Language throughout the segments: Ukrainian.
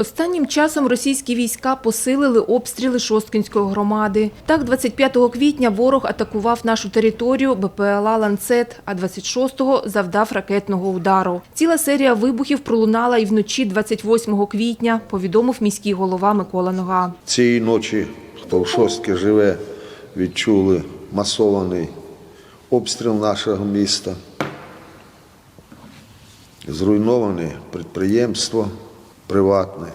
Останнім часом російські війська посилили обстріли Шосткинської громади. Так, 25 квітня ворог атакував нашу територію БПЛА «Ланцет», а 26-го завдав ракетного удару. Ціла серія вибухів пролунала і вночі 28 квітня, повідомив міський голова Микола Нога. Цієї ночі, хто в шостки живе, відчули масований обстріл нашого міста. Зруйноване підприємство приватне.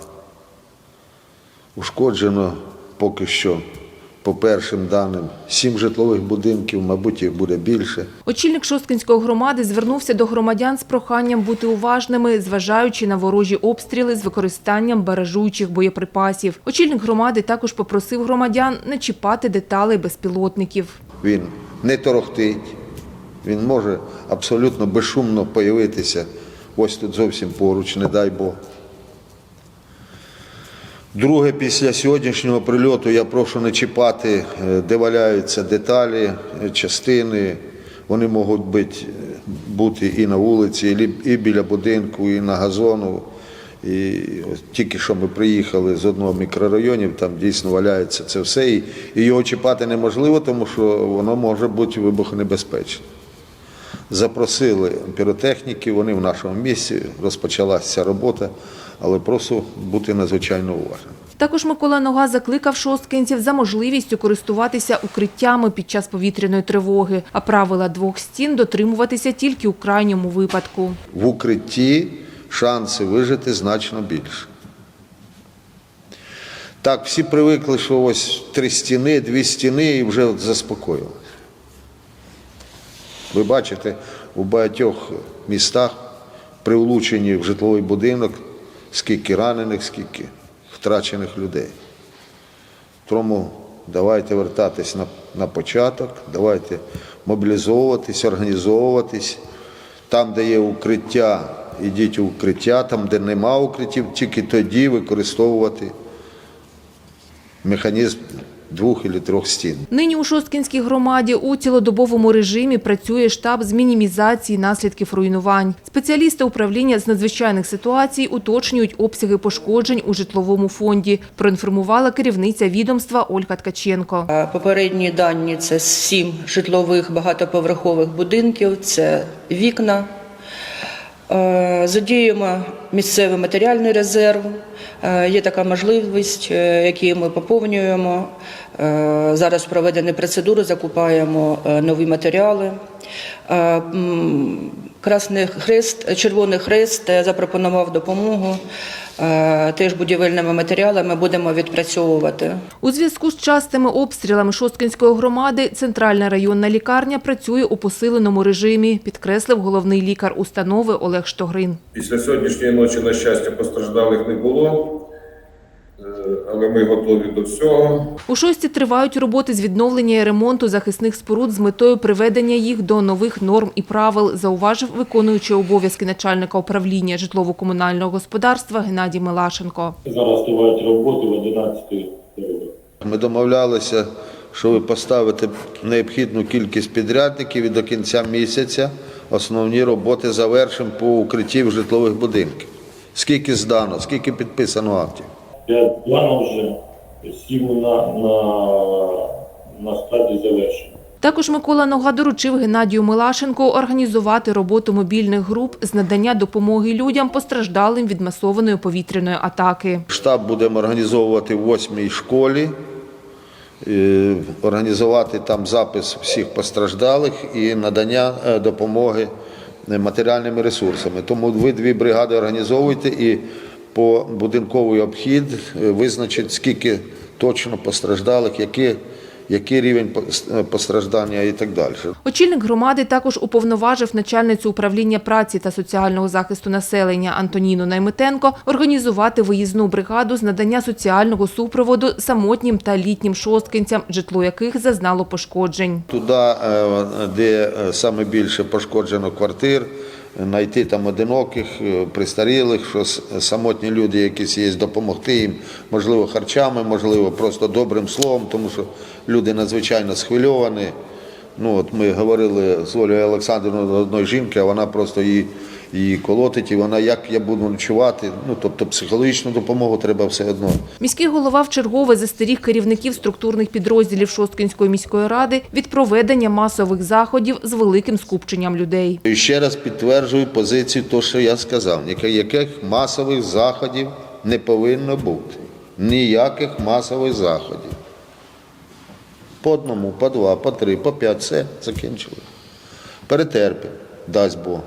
Ушкоджено поки що, по першим даним, сім житлових будинків, мабуть, їх буде більше. Очільник Шосткинської громади звернувся до громадян з проханням бути уважними, зважаючи на ворожі обстріли з використанням баражуючих боєприпасів. Очільник громади також попросив громадян не чіпати деталей безпілотників. Він не торохтить, він може абсолютно безшумно появитися ось тут зовсім поруч, не дай Бог. Друге, після сьогоднішнього прильоту я прошу не чіпати, е, де валяються деталі, е, частини. Вони можуть бути, е, бути і на вулиці, і біля будинку, і на газону. І ось тільки що ми приїхали з одного мікрорайонів, там дійсно валяється це все. І, його чіпати неможливо, тому що воно може бути вибухонебезпечне. Запросили піротехніків, вони в нашому місці, розпочалася робота, але прошу бути надзвичайно уважним. Також Микола Нога закликав шосткинців за можливістю користуватися укриттями під час повітряної тривоги, а правила двох стін дотримуватися тільки у крайньому випадку. В укритті шанси вижити значно більше. Так, всі привикли, що ось три стіни, дві стіни і вже заспокоїлися. Ви бачите, у багатьох містах при влученні в житловий будинок скільки ранених, скільки втрачених людей. Тому давайте вертатись на, на початок, давайте мобілізовуватись, організовуватись. Там, де є укриття, ідіть у укриття, там, де нема укриттів, тільки тоді використовувати механізм двох або трьох стін. Нині у Шосткінській громаді у цілодобовому режимі працює штаб з мінімізації наслідків руйнувань. Спеціалісти управління з надзвичайних ситуацій уточнюють обсяги пошкоджень у житловому фонді, проінформувала керівниця відомства Ольга Ткаченко. Попередні дані це сім житлових багатоповерхових будинків, це вікна. Е, Задіємо місцевий матеріальний резерв. Е, Є така можливість, е, яку ми поповнюємо. Зараз проведені процедури, закупаємо нові матеріали. Красний Хрест, Червоний Хрест запропонував допомогу. Е, Теж будівельними матеріалами будемо відпрацьовувати. У зв'язку з частими обстрілами Шосткинської громади центральна районна лікарня працює у посиленому режимі, підкреслив головний лікар установи Олег Штогрин. Після сьогоднішньої ночі, на щастя, постраждалих не було, але ми готові до всього. У шості тривають роботи з відновлення і ремонту захисних споруд з метою приведення їх до нових норм і правил, зауважив виконуючий обов'язки начальника управління житлово-комунального господарства Геннадій Милашенко. Зараз тривають роботи в 11 період. Ми домовлялися, що ви поставите необхідну кількість підрядників і до кінця місяця основні роботи завершимо по укриттів житлових будинків. Скільки здано, скільки підписано актів? П'ять планів вже, сім на, на, на стадії завершення. Також Микола Нога доручив Геннадію Милашенко організувати роботу мобільних груп з надання допомоги людям, постраждалим від масованої повітряної атаки. Штаб будемо організовувати в восьмій школі, е, організувати там запис всіх постраждалих і надання е, допомоги матеріальними ресурсами. Тому ви дві бригади організовуйте і по будинковий обхід е, визначить, скільки точно постраждалих, який, який рівень е, постраждання і так далі. Очільник громади також уповноважив начальницю управління праці та соціального захисту населення Антоніну Найметенко організувати виїзну бригаду з надання соціального супроводу самотнім та літнім шосткинцям, житло яких зазнало пошкоджень. Туди, е, де саме більше пошкоджено квартир, знайти там одиноких, пристарілих, що самотні люди якісь є, допомогти їм, можливо, харчами, можливо, просто добрим словом, тому що люди надзвичайно схвильовані. Ну, от ми говорили з Олею Олександрівною одної жінки, а вона просто її її колотить, і вона як я буду ночувати. Ну тобто психологічну допомогу треба все одно. Міський голова вчергове застеріг керівників структурних підрозділів Шосткинської міської ради від проведення масових заходів з великим скупченням людей. І ще раз підтверджую позицію, того, що я сказав, яких масових заходів не повинно бути. Ніяких масових заходів. По одному, по два, по три, по п'ять, все, закінчили. Перетерпимо, дасть Бог.